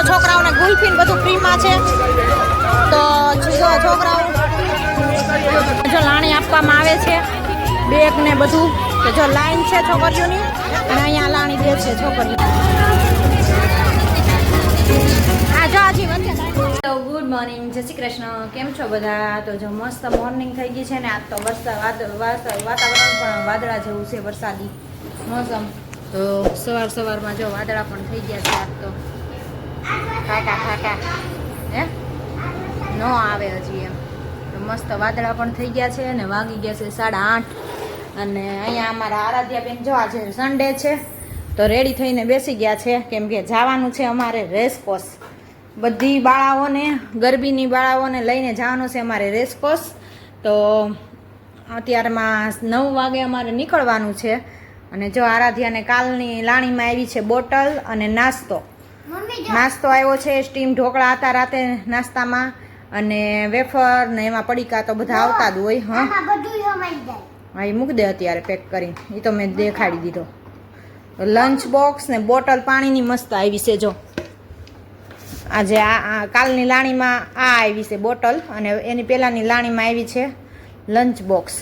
જો છોકરાઓને ગુલ્ફીન બધું ફ્રીમાં છે. તો જો છોકરાઓ જો લાણી આપવામાં આવે છે, બેગ ને બધું. જો લાઈન છે છોકરીઓની, અને અહીંયા લાણી દે છે છોકરીઓ. આ જો હજી વચ્ચે ગુડ મોર્નિંગ જય શ્રી કૃષ્ણ. કેમ છો બધા? તો જો મસ્ત મોર્નિંગ થઈ ગઈ છે ને. આજ તો વરસાદ વાતાવરણ પણ વાદળા જેવું છે વરસાદી મોસમ. તો સવાર સવારમાં જો વાદળા પણ થઈ ગયા છે આજ તો. ખાટા ખાટા હે? ન આવે હજી એમ. મસ્ત વાદળા પણ થઈ ગયા છે અને વાગી ગયા છે સાડા આઠ. અને અહીંયા અમારા આરાધ્યાબેન જો આજે સન્ડે છે, તો રેડી થઈને બેસી ગયા છે. કેમ કે જવાનું છે અમારે રેસકોસ બધી બાળાઓને, ગરબીની બાળાઓને લઈને જવાનું છે અમારે રેસકોસ તો અત્યારમાં નવ વાગે અમારે નીકળવાનું છે. અને જો આરાધ્યાને કાલની લાણીમાં આવી છે બોટલ અને નાસ્તો. નાસ્તો આવ્યો છે સ્ટીમ ઢોકળા હતા રાતે નાસ્તામાં. અને વેફર ને એમાં પડીકા તો બધા આવતા જ હોય હા. હા એ મૂકી દે અત્યારે પેક કરીને એ તો મેં દેખાડી દીધો. લંચ બોક્સ ને બોટલ પાણીની મસ્ત આવી છે જો. આજે આ આ કાલની લાણીમાં આ આવી છે બોટલ અને એની પહેલાંની લાણીમાં આવી છે લંચ બોક્સ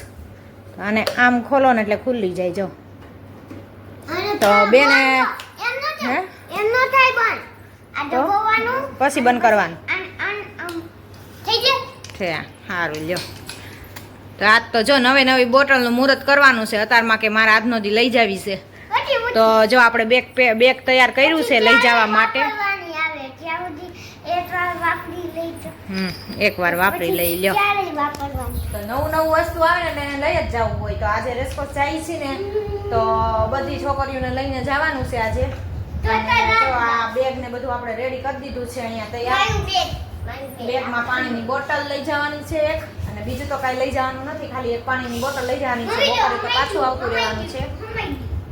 અને આમ ખોલો ને એટલે ખુલ્લી જાય જો. તો બેને હે? તો પછી બંધ કરવાનું. છે સારું લ્યો. તો આજ તો જો નવી નવી બોટલનું મુહૂર્ત કરવાનું છે. અતારમાં કે મારા આજનો દી લઈ જાવી છે. તો જો આપણે બેગ પે- બેગ તૈયાર કર્યું છે લઈ જવા માટે. હમ એકવાર વાપરી લઈ લ્યો. તો નવું નવું વસ્તુ આવે ને એને લઈ જ જવું હોય. તો આજે રેસકોર્સ જાય છે ને. તો બધી છોકરીઓને લઈને જવાનું છે આજે. જો આ બેગ ને બધું આપણે રેડી કરી દીધું છે અહીંયા તૈયાર. બેગમાં પાણીની બોટલ લઈ જવાની છે એક અને બીજું તો કાંઈ લઈ જવાનું નથી ખાલી એક પાણીની બોટલ લઈ જવાની છે. બપોરે તો પાછું આવતું રહેવાનું છે.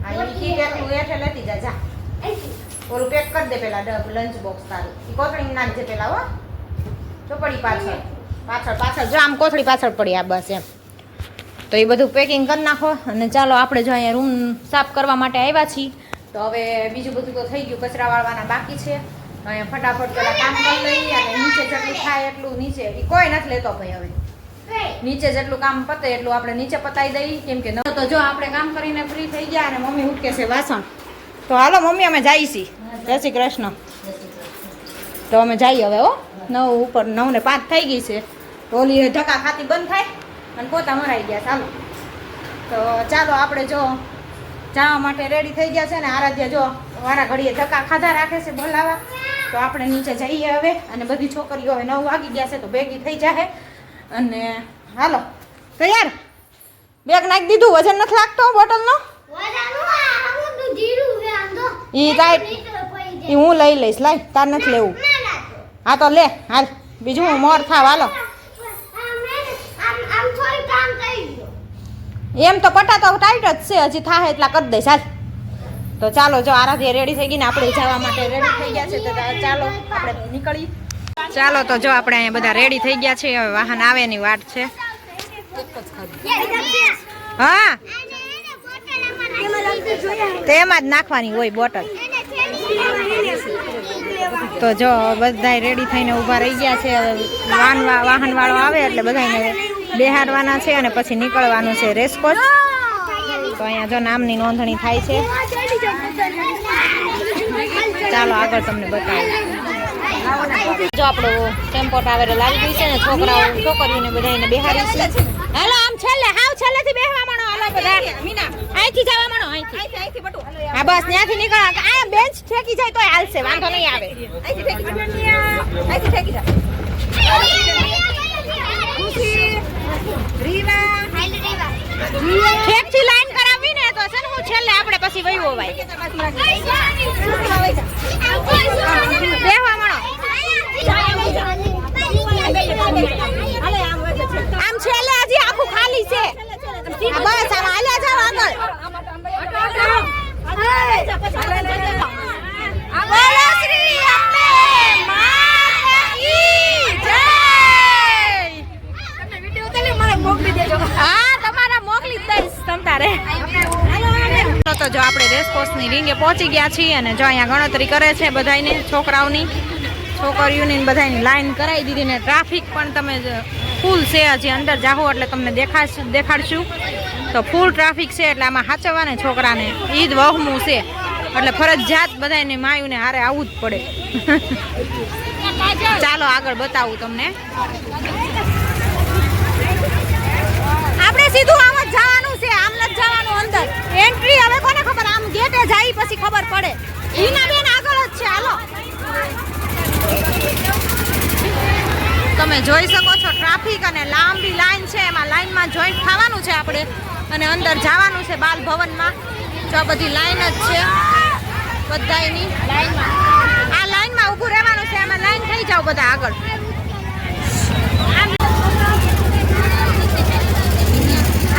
આ ઈ કીટ એટલું હેઠે લેતી જા જા. ઓલું પેક કરી દે પેલા ડબ લંચ બોક્સ તારું. એ કોથળી નાખજે પેલા હો. ચોપડી પાછળ. પાછળ પાછળ. જો આમ કોથળી પાછળ પડી આ બસ એમ. તો એ બધું પેકિંગ કરી નાખો. અને ચાલો આપણે જો અહીંયા રૂમ સાફ કરવા માટે આવ્યા છીએ. તો હવે બીજું બધું તો થઈ ગયું કચરા વાળવાના બાકી છે. અહીંયા ફટાફટ પેલા કામ કરી લઈએ અને નીચે જેટલું થાય એટલું નીચે. એ કોઈ નથી લેતો ભાઈ હવે. નીચે જેટલું કામ પતે એટલું આપણે નીચે પતાવી દઈએ કેમ કે ન તો જો આપણે કામ કરીને ફ્રી થઈ ગયા અને મમ્મી ઉઠકે છે વાસણ. તો હાલો મમ્મી અમે જઈએ છીએ જય શ્રી કૃષ્ણ. તો અમે જઈએ હવે હો. નવ ઉપર નવ ને પાંચ થઈ ગઈ છે. ઓલી ધક્કા ખાતી બંધ થાય અને પોતા મરાઈ ગયા ચાલો તો ચાલો આપણે જો જવા માટે રેડી થઈ ગયા છે ને આરાધ્યા જો વારા ઘડીએ ધક્કા ખાધા રાખે છે બોલાવા તો આપણે નીચે જઈએ હવે અને બધી છોકરીઓ હવે નવ વાગી ગયા છે તો ભેગી થઈ જાય અને હાલો તૈયાર બેગ નાખી દીધું વજન નથી લાગતો બોટલનો ઈ તાઈ- એ હું લઈ લઈશ લાય તાર નથી લેવું હા તો લે હાલ બીજું મોર થાવ હાલો એમ તો પટા તો ટાઈટ જ છે, હજી થાય એટલા કરી દઈશ હાલ તો ચાલો, જો આરાધ્યા રેડી થઈ ગઈ ને આપણે જવા માટે રેડી થઈ ગયા છે, તો ચાલો, આપણે નીકળી ચાલો, તો જો આપણે અહીંયા બધા રેડી થઈ ગયા છે, હવે વાહન આવે ની વાટ છે. હા. તેમાં જ નાખવાની હોય બોટલ. તો જો બધા રેડી થઈને ઊભા રહી ગયા છે વાહન વાહન વાળો આવે એટલે બધાને બેહાડવાના છે અને પછી નીકળવાનું છે રેસકોટ તો અહીંયા જો નામની નોંધણી થાય છે. ચાલો આગળ તમને બતાવું. જો આપણો ટેમ્પો ટાવર લાવી ગઈ છે ને છોકરાઓ, છોકરીઓને બધાને બેહાડી છે. હાલો, આમ છેલ્લે, હાવ છેલ્લેથી બેહવા માંડો. હાલો, બધા. અહીંથી જવા માંડો, અહીંથી. હા, બસ, ત્યાંથી નીકળ. આ બેન્ચ ઠેકી જાય તોય હાલશે, વાંધો નહીં આવે. ઠેકથી લાઈન કરાવી ને તો છે ને હું છેલ્લે આપણે પછી વયો બેહવા આમ છેલ્લે હજી આખું ખાલી છે. બસ આમ હાલ્યા જાવ આગળ. બોલો શ્રી અંબે માતાની જય! હા તમારા મોકલી જ દઈશ તમ તારે તો જો આપણે રેસકોર્સની રીંગે પહોંચી ગયા છીએ અને જો અહીંયા ગણતરી કરે છે બધાને છોકરાઓની છોકરીઓની બધાની લાઈન કરાવી દીધી ને ટ્રાફિક પણ તમે ફૂલ છે હજી અંદર જાઓ એટલે તમને દેખાશ દેખાડશું. તો ફૂલ ટ્રાફિક છે એટલે આમાં સાચવવાને છોકરાને. ઈદ વહમું છે. એટલે ફરજિયાત બધાને માયુને હારે આવવું જ પડે. ચાલો આગળ બતાવું તમને. આપણે સીધું આમ જ જવાનું છે આમ જ જવાનું અંદર. એન્ટ્રી હવે કોને ખબર? આમ ગેટે જાય, પછી ખબર પડે. હિના બેન આગળ જ છે, હાલો. તમે જોઈ શકો છો ટ્રાફિક અને લાંબી લાઈન છે. એમાં લાઈનમાં જોઈન્ટ થવાનું છે આપણે. અને અંદર જવાનું છે બાલ ભવનમાં. જો આ બધી લાઈન જ છે. બધાયની. આ લાઈનમાં ઊભું રહેવાનું છે. એમાં લાઈન થઈ જાવ બધા આગળ.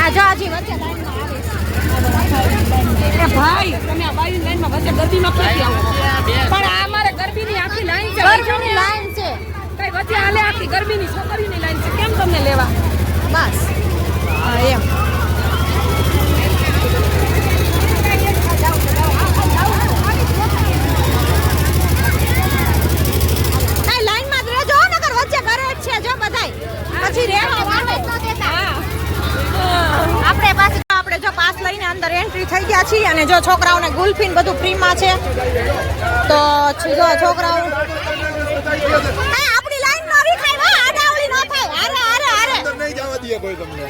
આ જો હજી વચ્ચે લાઈનમાં. એ ભાઈ તમે આ બાયું લાઈનમાં વચ્ચે ગરબીમાં ક્યાંથી આવો પણ આ અમારે ગરબીની આખી લાઈન છે ગરમીની લાઈન છે કઈ વચ્ચે હાલે આખી ગરબીની છોકરીની લાઈન છે કેમ તમને લેવા બસ હા, એમ કાંઈ લાઈનમાં જ રહેજો હો, નકર વચ્ચે ઘરે જ છે જો બધાય પછી રહેવા માટે આપણે પાછી આપણે જો પાસ લઈને અંદર એન્ટ્રી થઈ ગયા છીએ અને જો છોકરાઓને ગુલ્ફીન બધું ફ્રીમાં છે તો જો છોકરાઓ આપણી વા આડાવડી ન થાય. અંદર નહીં જવા દે કોઈ તમને.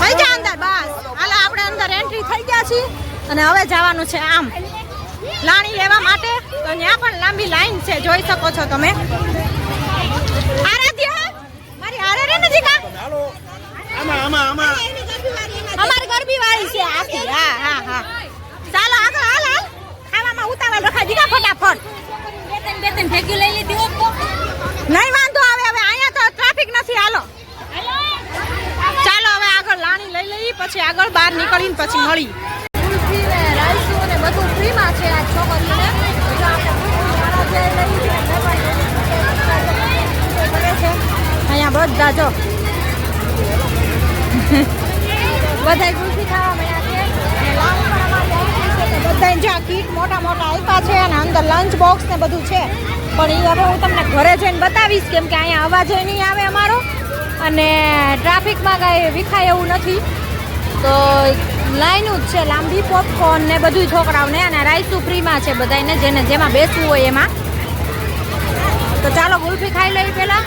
થઈ જા અંદર બસ. હાલો આપણે અંદર એન્ટ્રી થઈ ગયા છીએ અને હવે જવાનું છે આમ. લાણી લેવા માટે. તો ત્યાં પણ લાંબી લાઈન છે જોઈ શકો છો તમે આરાધ્યા મારી હારે રે ને જીકા હાલો આમાં આમાં આમાં અમારી ગરબી વાળી છે આખી હા હા હા ચાલો આગળ હાલ હાલ ખાવામાં ઉતાવળ રખાય દીકા ફટાફટ બે ત્રણ ભેગી લઈ લીધી હોત તો નહીં વાંધો આવે હવે અહીંયા તો ટ્રાફિક નથી હાલો ચાલો હવે આગળ લાણી લઈ લઈએ પછી આગળ બહાર ને બધું ફ્રીમાં છે આ છોકરીઓને જો આપણે કુલ્ફી વાળા જે લઈ છે, ને પણ કરે છે. અહીંયા બધા જો. બધાય કુલ્ફી ખાવા મળ્યા છે. અને લાઉન્જ પણ અમારે entry છે તો બધાય જો કીટ મોટા મોટા આપ્યા છે અને અંદર લંચ બોક્સ ને બધું છે. પણ એ હવે હું તમને ઘરે જઈને બતાવીશ કેમ કે અહીંયા અવાજ નહીં આવે અમારો. અને ટ્રાફિકમાં કાંઈ વિખાય એવું નથી. તો લાઈનું જ છે, લાંબી પોપકોર્ન ને બધું છોકરાઓને. અને રાઈસું ફ્રીમાં છે બધાને જેને જેમાં બેસવું હોય એમાં. તો ચાલો, ગુલ્ફી ખાઈ લઈએ પહેલાં.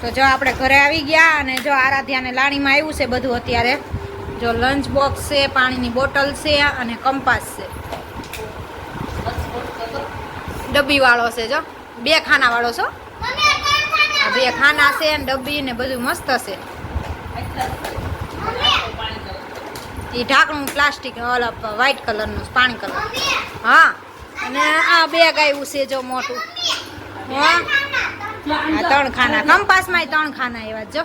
તો જો આપણે ઘરે આવી ગયા અને જો આરાધ્યાને લાણીમાં આવ્યું છે બધું અત્યારે. જો લંચ બોક્સ છે, પાણીની બોટલ છે અને કંપાસ છે. ડબ્બી વાળો છે જો. બે ખાના વાળો છો બે ખાના છે ને ડબ્બી ને બધું મસ્ત છે. એ ઢાંકણું પ્લાસ્ટિક ઓલા વ્હાઈટ કલરનું પાણી કલર હા, અને આ બેગ આવ્યું છે જો મોટું. હા? ત્રણ ખાના, કંપાસમાં ત્રણ ખાના એવા જો.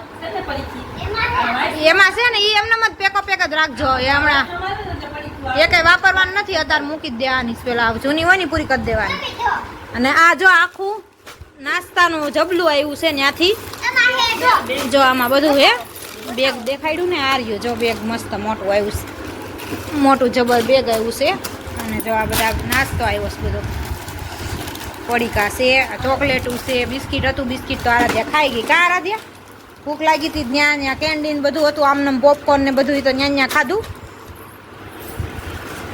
એમાં છે ને એ એમને મત પેકો પેક જ રાખજો હમણાં. એ કઈ વાપરવાનું નથી અત્યારે મૂકી જ દેવાની પેલા જૂની હોય ને પૂરી કરી દેવાની. અને આ જો આખું નાસ્તાનું જબલું આવ્યું છે ત્યાંથી જો આમાં બધું હે. બેગ દેખાડ્યું ને, આ રહ્યું જો બેગ મસ્ત મોટું આવ્યું છે. મોટું જબર બેગ આવ્યું છે. અને જો આ બધા નાસ્તો આવ્યો છે બધો. પડીકા છે ચોકલેટું છે, બિસ્કિટ હતું, બિસ્કિટ તો આરાધ્યા ખાઈ ગઈ. કાં આરાધ્યા? ભૂખ લાગી હતી, ત્યાં ત્યાં કેન્ડીન બધું હતું આમને પોપકોર્ન ને બધું તો ત્યાં ત્યાં ખાધું.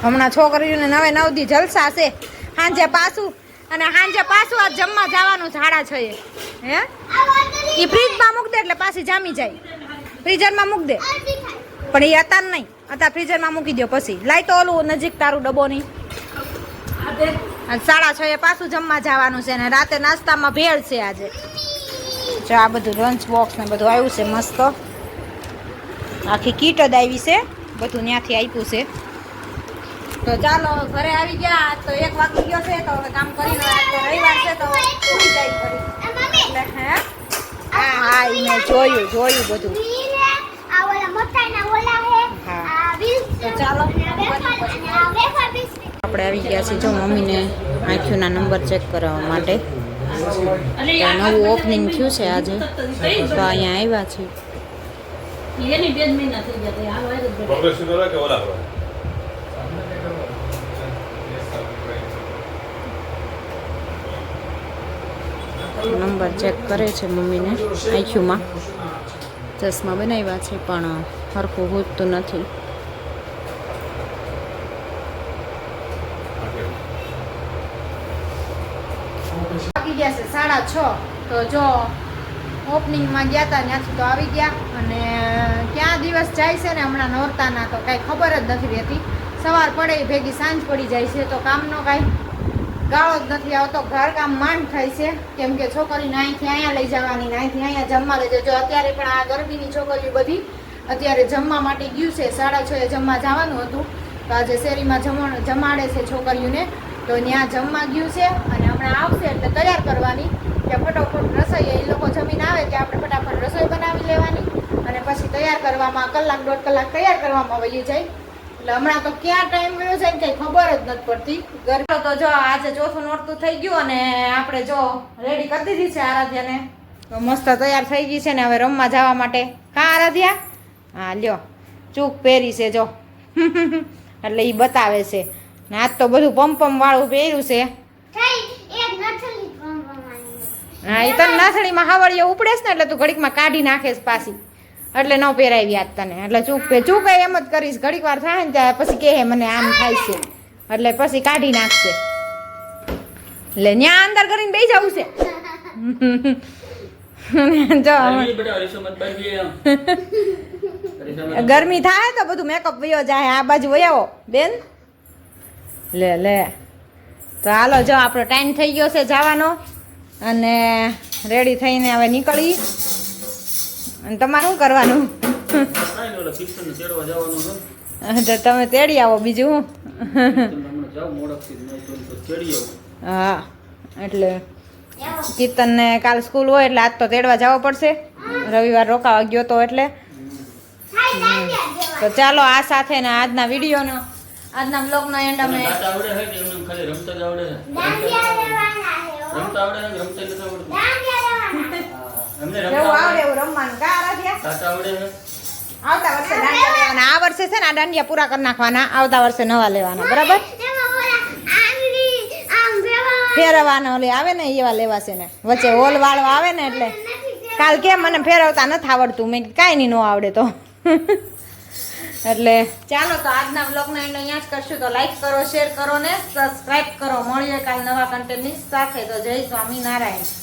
હમણાં છોકરીઓને નવે નવદી જલસા છે. સાંજે પાછું, અને સાંજે પાછું આ જમવા જવાનું ઝાડા છે હે? એ ફ્રીજમાં મૂકી દે એટલે પાછી જામી જાય. ફ્રીઝરમાં મૂક દે. પણ એ અતાર નહીં. અતાર ફ્રીઝરમાં મૂકી દો પછી. લાઈ તો ઓલું નજીક તારું ડબ્બો નહીં સાડા છ એ પાછું જમવા જવાનું છે ને રાતે નાસ્તામાં ભેળ છે આજે. જો આ બધું લંચ બોક્સ ને બધું આવ્યું છે મસ્ત. આખી કીટ જ આવી છે. બધું ત્યાંથી આપ્યું છે. તો ચાલો ઘરે આવી ગયા. તો એક વાગી ગયો છે તો હવે કામ કરીને રવિવાર છે તો જાય હે? હા મેં જોયું જોયું બધું. આપણે આવી ગયા છીએ. જો મમ્મીને આંખીઓના નંબર ચેક કરાવવા માટે. ત્યાં નવું ઓપનિંગ થયું છે આજે. તો અહીંયા આવ્યા હોય? નંબર ચેક કરે છે મમ્મીને આઈક્યુમાં ચશ્મા બનાવ્યા છે, પણ સરખું હોતું નથી. ગયા છે સાડા છ. તો જો ઓપનિંગમાં ગયા હતા ત્યાંથી તો આવી ગયા. અને ક્યાં દિવસ જાય છે ને હમણાં નોરતાના તો કાંઈ ખબર જ નથી રહેતી. સવાર પડે, ભેગી સાંજ પડી જાય છે, તો કામનો કાંઈ ગાળો જ નથી આવતો. ઘર કામ માંડ થાય છે. કેમ કે છોકરીને અહીંથી અહીંયા લઈ જવાની ને અહીંથી અહીંયા જમવા લઈ જાય. જો અત્યારે પણ આ ગરબીની છોકરીઓ બધી અત્યારે જમવા માટે ગયું છે. સાડા છ એ જમવા જવાનું હતું. તો આજે શેરીમાં જમણ જમાડે છે છોકરીઓને. તો ત્યાં જમવા ગયું છે અને હમણાં આવશે એટલે તૈયાર કરવાની. કે ફટોફટ રસોઈ એ લોકો જમીન આવે કે આપણે ફટાફટ રસોઈ બનાવી લેવાની અને પછી તૈયાર કરવામાં કલાક દોઢ કલાક તૈયાર કરવામાં વહી જાય. એટલે હમણાં તો ક્યાં ટાઈમ વયો છે ને કઈ ખબર જ નથી પડતી. ગરબો તો જો આજે ચોથું નોરતું થઈ ગયું અને આપણે જો રેડી કરી દીધી છે આરાધ્યાને. તો મસ્ત તૈયાર થઈ ગઈ છે ને હવે રમવા જવા માટે. હા આરાધ્યા? હા લ્યો. ચૂક પહેરી છે જો. એટલે એ બતાવે છે. ને આજ તો બધું પંપમ વાળું પહેર્યું છે. હા એ તને નાથળીમાં હાવળીઓ ઉપડેસ ને એટલે તું ઘડીકમાં કાઢી નાખેસ પાછી. એટલે ન પહેરાવી આજ તને. એટલે ચૂક પે ચૂક એમ જ કરીશ. ઘડીક વાર થાય ને ત્યાં પછી કહે મને આમ થાય છે. એટલે પછી કાઢી નાખશે. એટલે ત્યાં અંદર કરીને બેસી જવું છે. ગરમી થાય તો બધું મેકઅપ વયો જાય આ બાજુ વયાવો બેન. લે લે. તો હાલો જો આપણો ટાઈમ થઈ ગયો છે જવાનો. અને રેડી થઈને હવે નીકળી. અને તમારે શું કરવાનું. તો તમે તેડી આવો બીજું. હું એટલે કીર્તનને કાલ સ્કૂલ હોય એટલે આજ તો તેડવા જવો પડશે. રવિવાર રોકાવા ગયો તો એટલે. તો ચાલો આ સાથે ને આજના વિડીયોનો આજના બ્લોગનો એન્ડ અમે રમતા આવડે રમતા આવડે? રમતા આવડે આવડે. એવું રમવાનું. કા આરાધ્યા આવડે આવતા વર્ષે દાંડિયા લેવાના. આ વર્ષે છે ને આ દાંડિયા પૂરા કરી નાખવાના. આવતા વર્ષે નવા લેવાના. બરાબર? ફેરવવાના. ઓલે આવે ને એવા લેવાશે ને. વચ્ચે હોલ વાળો આવે ને એટલે. કાલ કેમ મને ફેરવતા નથી આવડતું. મેં કાંઈ નહીં ન આવડે તો. એટલે ચાલો તો આજના બ્લોગનો એન્ડ અહીંયા જ કરશું. તો લાઈક કરો શેર કરો ને સબસ્ક્રાઈબ કરો. મળીએ કાલ નવા કન્ટેન્ટની સાથે. તો જય સ્વામિનારાયણ.